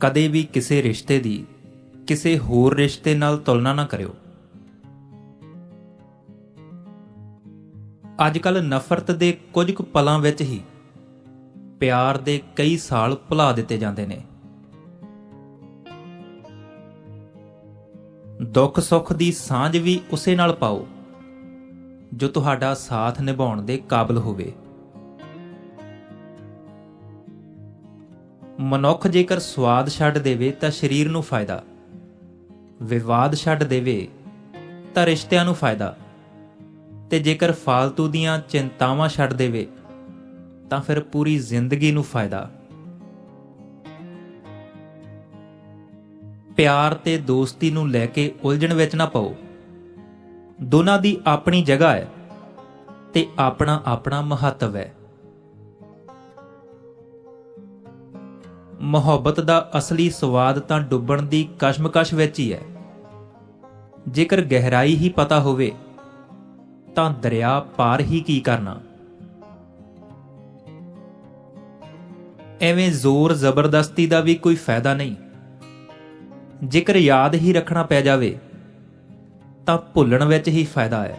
ਕਦੇ ਵੀ ਕਿਸੇ ਰਿਸ਼ਤੇ ਦੀ, ਕਿਸੇ ਹੋਰ ਰਿਸ਼ਤੇ ਨਾਲ ਤੁਲਨਾ ਨਾ ਕਰਿਓ। ਅੱਜ ਕੱਲ ਨਫ਼ਰਤ ਦੇ ਕੁਝ ਕੁ ਪਲਾਂ ਵਿੱਚ ਹੀ ਪਿਆਰ ਦੇ ਕਈ ਸਾਲ ਭੁਲਾ ਦਿੱਤੇ ਜਾਂਦੇ ਨੇ। ਦੁੱਖ ਸੁੱਖ ਦੀ ਸਾਂਝ ਵੀ ਉਸੇ ਨਾਲ ਪਾਓ, ਜੋ ਤੁਹਾਡਾ ਸਾਥ ਨਿਭਾਉਣ ਦੇ ਕਾਬਿਲ ਹੋਵੇ। ਮਨੁੱਖ ਜੇਕਰ ਸਵਾਦ ਛੱਡ ਦੇਵੇ ਤਾਂ ਸਰੀਰ ਨੂੰ ਫਾਇਦਾ। ਵਿਵਾਦ ਛੱਡ ਦੇਵੇ ਤਾਂ ਰਿਸ਼ਤਿਆਂ ਨੂੰ ਫਾਇਦਾ। ਤੇ ਜੇਕਰ ਫਾਲਤੂ ਦੀਆਂ ਚਿੰਤਾਵਾਂ ਛੱਡ ਦੇਵੇ ਤਾਂ ਫਿਰ ਪੂਰੀ ਜ਼ਿੰਦਗੀ ਨੂੰ ਫਾਇਦਾ। ਪਿਆਰ ਤੇ ਦੋਸਤੀ ਨੂੰ ਲੈ ਕੇ ਉਲਝਣ ਵਿੱਚ ਨਾ ਪਾਓ। ਦੋਨਾਂ ਦੀ ਆਪਣੀ ਜਗ੍ਹਾ ਹੈ ਤੇ ਆਪਣਾ ਆਪਣਾ ਮਹੱਤਵ ਹੈ। ਮੁਹੱਬਤ ਦਾ ਅਸਲੀ ਸਵਾਦ ਤਾਂ ਡੁੱਬਣ ਦੀ ਕਸ਼ਮਕਸ਼ ਵਿੱਚ ਹੀ ਹੈ। ਜੇਕਰ ਗਹਿਰਾਈ ਹੀ ਪਤਾ ਹੋਵੇ, ਤਾਂ ਦਰਿਆ ਪਾਰ ਹੀ ਕੀ ਕਰਨਾ? ਐਵੇਂ ਜ਼ੋਰ ਜ਼ਬਰਦਸਤੀ ਦਾ ਵੀ ਕੋਈ ਫਾਇਦਾ ਨਹੀਂ। ਜੇਕਰ ਯਾਦ ਹੀ ਰੱਖਣਾ ਪੈ ਜਾਵੇ, ਤਾਂ ਭੁੱਲਣ ਵਿੱਚ ਹੀ ਫਾਇਦਾ ਹੈ।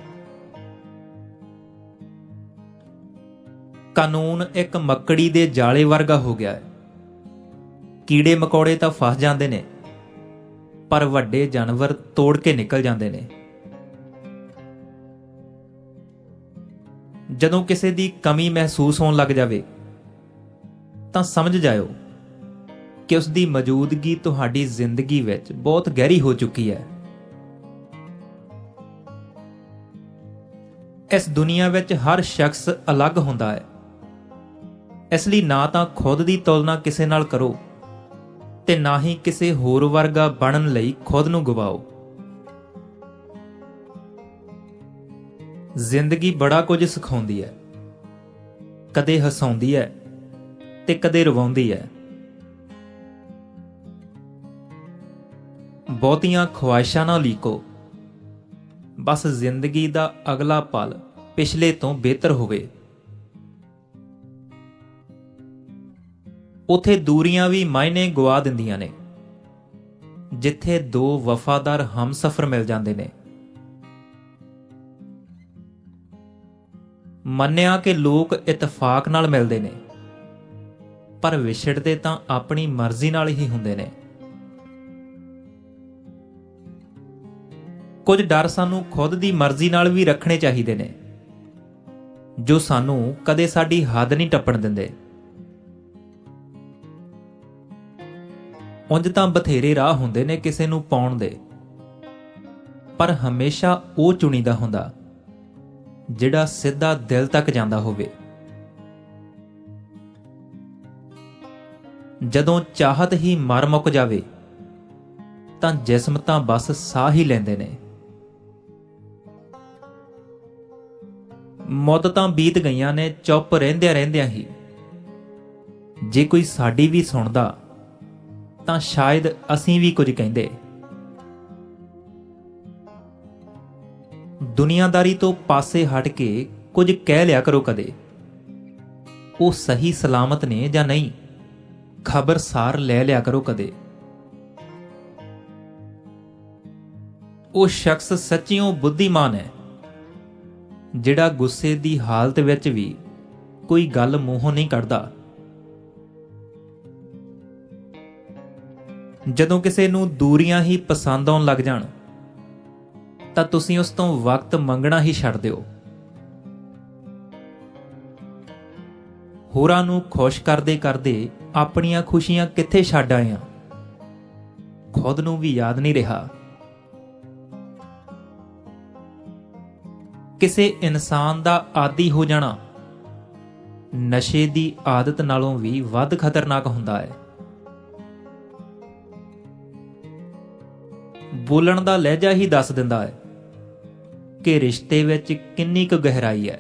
ਕਾਨੂੰਨ ਇੱਕ ਮੱਕੜੀ ਦੇ ਜਾਲੇ ਵਰਗਾ ਹੋ ਗਿਆ ਹੈ। ਕੀੜੇ ਮਕੌੜੇ ਤਾਂ ਫਸ ਜਾਂਦੇ ਨੇ, ਪਰ ਵੱਡੇ ਜਾਨਵਰ ਤੋੜ ਕੇ ਨਿਕਲ ਜਾਂਦੇ ਨੇ। ਜਦੋਂ ਕਿਸੇ ਦੀ ਕਮੀ ਮਹਿਸੂਸ ਹੋਣ ਲੱਗ ਜਾਵੇ, ਤਾਂ ਸਮਝ ਜਾਇਓ ਕਿ ਉਸ ਦੀ ਮੌਜੂਦਗੀ ਤੁਹਾਡੀ ਜ਼ਿੰਦਗੀ ਵਿੱਚ ਬਹੁਤ ਗਹਿਰੀ ਹੋ ਚੁੱਕੀ ਹੈ। ਇਸ ਦੁਨੀਆ ਵਿੱਚ ਹਰ ਸ਼ਖਸ ਅਲੱਗ ਹੁੰਦਾ ਹੈ। ਇਸ ਲਈ ਨਾ ਤਾਂ ਖੁਦ ਦੀ ਤੁਲਨਾ ਕਿਸੇ ਨਾਲ ਕਰੋ ਤੇ ਨਾ ਹੀ ਕਿਸੇ ਹੋਰ ਵਰਗਾ ਬਣਨ ਲਈ ਖੁਦ ਨੂੰ ਗਵਾਓ। ਜ਼ਿੰਦਗੀ ਬੜਾ ਕੁਝ ਸਿਖਾਉਂਦੀ ਹੈ। ਕਦੇ ਹਸਾਉਂਦੀ ਹੈ ਤੇ ਕਦੇ ਰਵਾਉਂਦੀ ਹੈ। ਬਹੁਤੀਆਂ ਖੁਆਇਸ਼ਾਂ ਨਾਲ ਲੀਕੋ। ਬਸ ਜ਼ਿੰਦਗੀ ਦਾ ਅਗਲਾ ਪਲ ਪਿਛਲੇ ਤੋਂ ਬਿਹਤਰ ਹੋਵੇ। ਉਥੇ ਦੂਰੀਆਂ ਵੀ ਮਾਇਨੇ ਗਵਾ ਦਿੰਦੀਆਂ ਨੇ, ਜਿੱਥੇ ਦੋ ਵਫਾਦਾਰ ਹਮਸਫਰ ਮਿਲ ਜਾਂਦੇ ਨੇ। ਮੰਨਿਆ ਕਿ ਲੋਕ ਇਤਫਾਕ ਨਾਲ ਮਿਲਦੇ ਨੇ, ਪਰ ਵਿਛੜਦੇ ਤਾਂ ਆਪਣੀ ਮਰਜ਼ੀ ਨਾਲ ਹੀ ਹੁੰਦੇ ਨੇ। ਕੁਝ ਡਰ ਸਾਨੂੰ ਖੁਦ ਦੀ ਮਰਜ਼ੀ ਨਾਲ ਵੀ ਰੱਖਣੇ ਚਾਹੀਦੇ ਨੇ, ਜੋ ਸਾਨੂੰ ਕਦੇ ਸਾਡੀ ਹੱਦ ਨਹੀਂ ਟੱਪਣ ਦਿੰਦੇ। ਉਂਝ ਤਾਂ ਬਥੇਰੇ ਰਾਹ ਹੁੰਦੇ ਨੇ ਕਿਸੇ ਨੂੰ ਪਾਉਣ ਦੇ। ਪਰ ਹਮੇਸ਼ਾ ਉਹ ਚੁਣੀਦਾ ਹੁੰਦਾ, ਜਿਹੜਾ ਸਿੱਧਾ ਦਿਲ ਤੱਕ ਜਾਂਦਾ ਹੋਵੇ। ਜਦੋਂ ਚਾਹਤ ਹੀ ਮਰ ਮੁੱਕ ਜਾਵੇ, ਤਾਂ ਜਿਸਮ ਤਾਂ ਬਸ ਸਾਹ ਹੀ ਲੈਂਦੇ ਨੇ। ਮੁੱਦਤਾਂ ਬੀਤ ਗਈਆਂ ਨੇ, ਚੁੱਪ ਰਹਿੰਦਿਆਂ ਰਹਿੰਦਿਆਂ ਹੀ। ਜੇ ਕੋਈ ਸਾਡੀ ਵੀ ਸੁਣਦਾ ਤਾਂ ਸ਼ਾਇਦ ਅਸੀਂ ਵੀ ਕੁਝ ਕਹਿੰਦੇ। ਦੁਨੀਆਦਾਰੀ ਤੋਂ ਪਾਸੇ ਹਟ ਕੇ ਕੁਝ ਕਹਿ ਲਿਆ ਕਰੋ ਕਦੇ। ਉਹ ਸਹੀ ਸਲਾਮਤ ਨੇ ਜਾਂ ਨਹੀਂ ਖਬਰਸਾਰ ਲੈ ਲਿਆ ਕਰੋ ਕਦੇ। ਉਹ ਸ਼ਖਸ ਸੱਚੀਓ ਬੁੱਧੀਮਾਨ ਹੈ, ਜਿਹੜਾ ਗੁੱਸੇ ਦੀ ਹਾਲਤ ਵਿੱਚ ਵੀ ਕੋਈ ਗੱਲ ਮੂੰਹੋਂ ਨਹੀਂ ਕੱਢਦਾ। ਜਦੋਂ ਕਿਸੇ ਨੂੰ ਦੂਰੀਆਂ ਹੀ ਪਸੰਦ ਆਉਣ ਲੱਗ ਜਾਣ, ਤਾਂ ਤੁਸੀਂ ਉਸ ਤੋਂ ਵਕਤ ਮੰਗਣਾ ਹੀ ਛੱਡ ਦਿਓ। ਹੋਰਾਂ ਨੂੰ ਖੁਸ਼ ਕਰਦੇ ਕਰਦੇ ਆਪਣੀਆਂ ਖੁਸ਼ੀਆਂ ਕਿੱਥੇ ਛੱਡ ਆਏ ਆ ਖੁਦ ਨੂੰ ਵੀ ਯਾਦ ਨਹੀਂ ਰਿਹਾ। ਕਿਸੇ ਇਨਸਾਨ ਦਾ ਆਦੀ ਹੋ ਜਾਣਾ, ਨਸ਼ੇ ਦੀ ਆਦਤ ਨਾਲੋਂ ਵੀ ਵੱਧ ਖਤਰਨਾਕ ਹੁੰਦਾ ਹੈ। ਬੋਲਣ ਦਾ ਲਹਿਜਾ ਹੀ ਦੱਸ ਦਿੰਦਾ ਹੈ ਕਿ ਰਿਸ਼ਤੇ ਵਿੱਚ ਕਿੰਨੀ ਕੁ ਗਹਿਰਾਈ ਹੈ।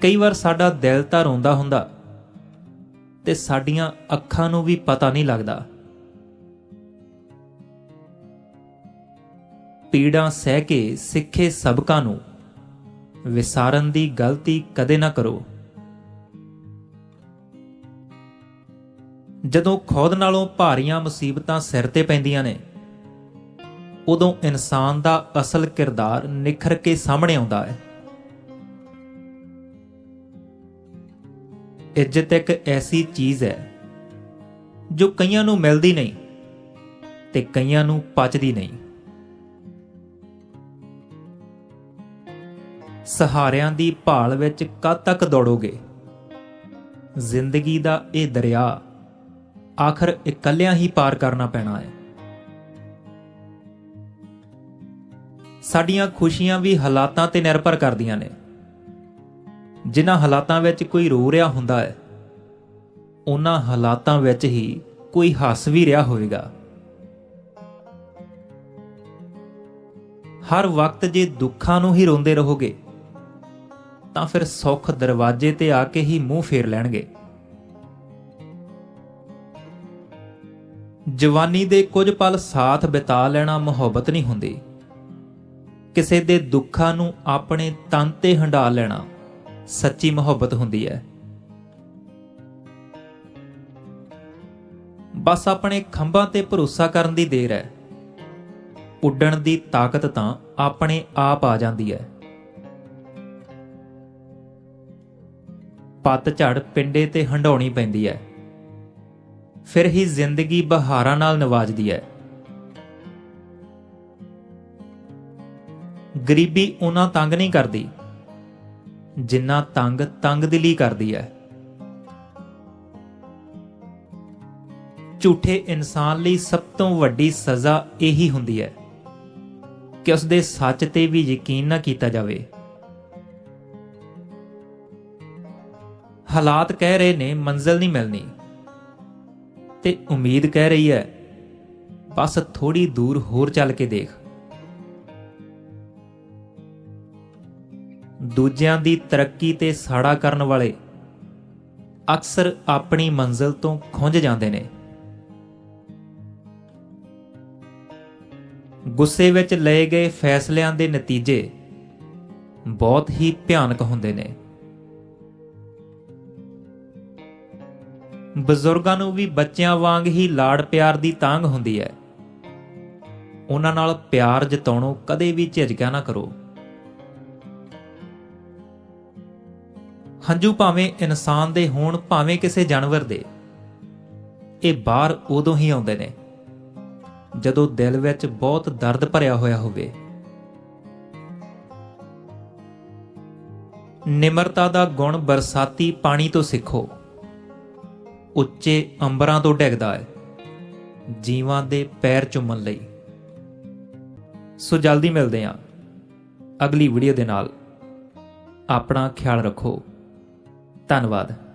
ਕਈ ਵਾਰ ਸਾਡਾ ਦਿਲ ਤਾਂ ਰੋਂਦਾ ਹੁੰਦਾ ਤੇ ਸਾਡੀਆਂ ਅੱਖਾਂ ਨੂੰ ਵੀ ਪਤਾ ਨਹੀਂ ਲੱਗਦਾ। ਪੀੜਾਂ ਸਹਿ ਕੇ ਸਿੱਖੇ ਸਬਕਾਂ ਨੂੰ ਵਿਸਾਰਨ ਦੀ ਗਲਤੀ ਕਦੇ ਨਾ ਕਰੋ। ਜਦੋਂ ਖੁਦ ਨਾਲੋਂ ਭਾਰੀਆਂ ਮੁਸੀਬਤਾਂ ਸਿਰ ਤੇ ਪੈਂਦੀਆਂ ਨੇ, ਉਦੋਂ ਇਨਸਾਨ ਦਾ ਅਸਲ ਕਿਰਦਾਰ ਨਿਖਰ ਕੇ ਸਾਹਮਣੇ ਆਉਂਦਾ ਹੈ। ਇੱਜ਼ਤ ਇੱਕ ਐਸੀ ਚੀਜ਼ ਹੈ ਜੋ ਕਈਆਂ ਨੂੰ ਮਿਲਦੀ ਨਹੀਂ ਤੇ ਕਈਆਂ ਨੂੰ ਪਚਦੀ ਨਹੀਂ। ਸਹਾਰਿਆਂ ਦੀ ਭਾਲ ਵਿੱਚ ਕਦ ਤੱਕ ਦੌੜੋਗੇ? ਜ਼ਿੰਦਗੀ ਦਾ ਇਹ ਦਰਿਆ ਆਖਰ ਇਕੱਲਿਆਂ ਹੀ ਪਾਰ ਕਰਨਾ ਪੈਣਾ ਹੈ। ਸਾਡੀਆਂ ਖੁਸ਼ੀਆਂ ਵੀ ਹਾਲਾਤਾਂ ਤੇ ਨਿਰਭਰ ਕਰਦੀਆਂ ਨੇ। ਜਿਨ੍ਹਾਂ ਹਾਲਾਤਾਂ ਵਿੱਚ ਕੋਈ ਰੋ ਰਿਹਾ ਹੁੰਦਾ ਹੈ, ਉਹਨਾਂ ਹਾਲਾਤਾਂ ਵਿੱਚ ਹੀ ਕੋਈ ਹੱਸ ਵੀ ਰਿਹਾ ਹੋਵੇਗਾ। ਹਰ ਵਕਤ ਜੇ ਦੁੱਖਾਂ ਨੂੰ ਹੀ ਰੋਂਦੇ ਰਹੋਗੇ, ਤਾਂ ਫਿਰ ਸੁੱਖ ਦਰਵਾਜ਼ੇ ਤੇ ਆ ਕੇ ਹੀ ਮੂੰਹ ਫੇਰ ਲੈਣਗੇ। ਜਵਾਨੀ ਦੇ ਕੁਝ ਪਲ ਸਾਥ ਬਿਤਾ ਲੈਣਾ ਮੁਹੱਬਤ ਨਹੀਂ ਹੁੰਦੀ। ਕਿਸੇ ਦੇ ਦੁੱਖਾਂ ਨੂੰ ਆਪਣੇ ਤਨ ਤੇ ਹੰਢਾ ਲੈਣਾ ਸੱਚੀ ਮੁਹੱਬਤ ਹੁੰਦੀ ਹੈ। ਬਸ ਆਪਣੇ ਖੰਭਾਂ ਤੇ ਭਰੋਸਾ ਕਰਨ ਦੀ ਦੇਰ ਹੈ। ਉੱਡਣ ਦੀ ਤਾਕਤ ਤਾਂ ਆਪਣੇ ਆਪ ਆ ਜਾਂਦੀ ਹੈ। ਪੱਤ ਝੜ ਪਿੰਡੇ ਤੇ ਹੰਡਾਉਣੀ ਪੈਂਦੀ ਹੈ। ਫਿਰ ਹੀ ਜ਼ਿੰਦਗੀ ਬਹਾਰਾਂ ਨਾਲ ਨਵਾਜਦੀ ਹੈ। ਗਰੀਬੀ ਉਹਨਾਂ ਤੰਗ ਨਹੀਂ ਕਰਦੀ, ਜਿੰਨਾ ਤੰਗ ਤੰਗ ਦਿਲੀ ਕਰਦੀ ਹੈ। ਝੂਠੇ ਇਨਸਾਨ ਲਈ ਸਭ ਤੋਂ ਵੱਡੀ ਸਜ਼ਾ ਇਹੀ ਹੁੰਦੀ ਹੈ ਕਿ ਉਸ ਦੇ ਸੱਚ ਤੇ ਵੀ ਯਕੀਨ ਨਾ ਕੀਤਾ ਜਾਵੇ। ਹਾਲਾਤ ਕਹਿ ਰਹੇ ਨੇ, ਮੰਜ਼ਿਲ ਨਹੀਂ ਮਿਲਣੀ। ਤੇ ਉਮੀਦ ਕਹਿ ਰਹੀ ਹੈ, ਬਸ ਥੋੜੀ ਦੂਰ ਹੋਰ ਚੱਲ ਕੇ ਦੇਖ। ਦੂਜਿਆਂ ਦੀ ਤਰੱਕੀ ਤੇ ਸਾੜਾ ਕਰਨ ਵਾਲੇ ਅਕਸਰ ਆਪਣੀ ਮੰਜ਼ਿਲ ਤੋਂ ਖੁੰਝ ਜਾਂਦੇ ਨੇ। ਗੁੱਸੇ ਵਿੱਚ ਲਏ ਗਏ ਫੈਸਲਿਆਂ ਦੇ ਨਤੀਜੇ ਬਹੁਤ ਹੀ ਭਿਆਨਕ ਹੁੰਦੇ ਨੇ। ਬਜ਼ੁਰਗਾਂ ਨੂੰ ਵੀ ਬੱਚਿਆਂ ਵਾਂਗ ਹੀ ਲਾੜ ਪਿਆਰ ਦੀ ਤਾਂਗ ਹੁੰਦੀ ਹੈ। ਉਹਨਾਂ ਨਾਲ ਪਿਆਰ ਜਤਾਉਣੋਂ ਕਦੇ ਵੀ ਝਿਜਕਿਆ ਨਾ ਕਰੋ। ਹੰਝੂ ਭਾਵੇਂ ਇਨਸਾਨ ਦੇ ਹੋਣ, ਭਾਵੇਂ ਕਿਸੇ ਜਾਨਵਰ ਦੇ, ਇਹ ਬਾਹਰ ਉਦੋਂ ਹੀ ਆਉਂਦੇ ਨੇ, ਜਦੋਂ ਦਿਲ ਵਿੱਚ ਬਹੁਤ ਦਰਦ ਭਰਿਆ ਹੋਇਆ ਹੋਵੇ। ਨਿਮਰਤਾ ਦਾ ਗੁਣ ਬਰਸਾਤੀ ਪਾਣੀ ਤੋਂ ਸਿੱਖੋ। ਉੱਚੇ ਅੰਬਰਾਂ ਤੋਂ ਡਿੱਗਦਾ ਹੈ, ਜੀਵਾਂ ਦੇ ਪੈਰ ਚੁੰਮਣ ਲਈ। ਸੋ ਜਲਦੀ ਮਿਲਦੇ ਹਾਂ ਅਗਲੀ ਵੀਡੀਓ ਦੇ ਨਾਲ। ਆਪਣਾ ਖਿਆਲ ਰੱਖੋ। ਧੰਨਵਾਦ।